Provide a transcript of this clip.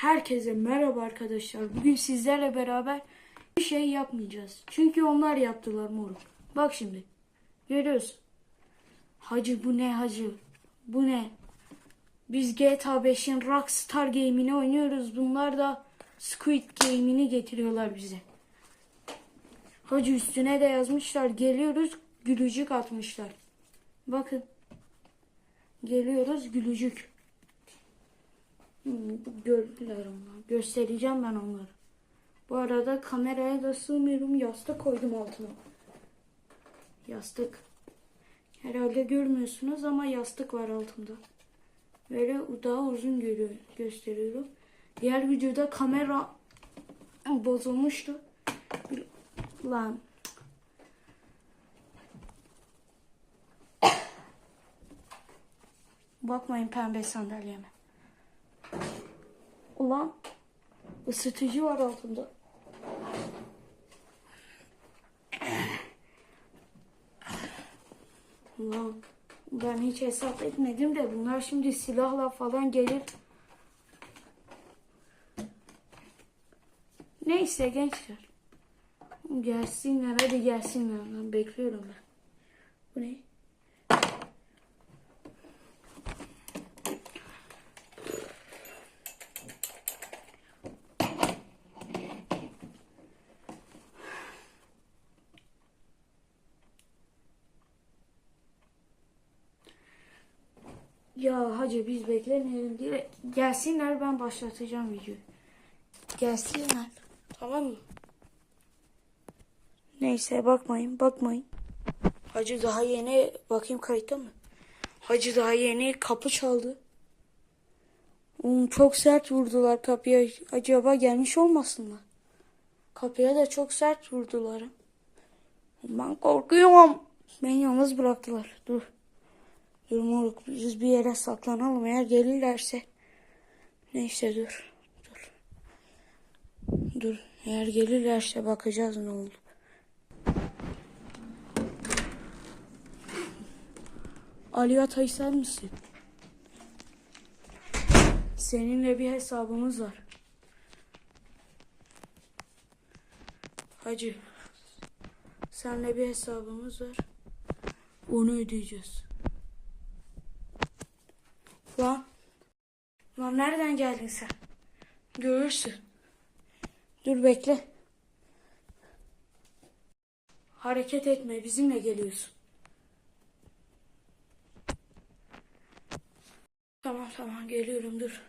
Herkese merhaba arkadaşlar. Bugün sizlerle beraber bir şey yapmayacağız. Çünkü onlar yaptılar moruk. Bak şimdi. Görüyoruz. Hacı bu ne hacı? Bu ne? Biz GTA 5'in Rockstar Game'ini oynuyoruz. Bunlar da Squid Game'ini getiriyorlar bize. Hacı üstüne de yazmışlar. Geliyoruz gülücük atmışlar. Bakın. Geliyoruz gülücük. Gördüler onlar. Göstereceğim ben onları. Bu arada kameraya da sığmıyorum. Yastık koydum altına. Yastık. Herhalde görmüyorsunuz ama yastık var altında. Böyle daha uzun görüyor, gösteriyorum. Diğer videoda kamera bozulmuştu. Lan. Bakmayın pembe sandalyeme. Isıtıcı var altında. Ulan ben hiç hesap etmedim de bunlar şimdi silahla falan gelir. Neyse gençler. Gelsinler hadi gelsinler. Ben bekliyorum ben. Bu ne? Ya hacı biz beklemeyelim diye gelsinler ben başlatacağım videoyu. Gelsinler. Tamam mı? Neyse bakmayın bakmayın. Hacı daha yeni bakayım kayıtta mı? Hacı daha yeni kapı çaldı. Oğlum çok sert vurdular kapıya. Acaba gelmiş olmasınlar? Kapıya da çok sert vurdular. Ben korkuyorum. Beni yalnız bıraktılar. Dur. Dur moruk biz bir yere saklanalım eğer gelirlerse. Neyse dur. Dur. Dur. Eğer gelirlerse bakacağız ne oldu. Ali Atay sen misin? Seninle bir hesabımız var. Hacı. Seninle bir hesabımız var. Onu ödeyeceğiz. Lan. Lan nereden geldin sen? Görürsün. Dur bekle. Hareket etme bizimle geliyorsun. Tamam tamam geliyorum dur.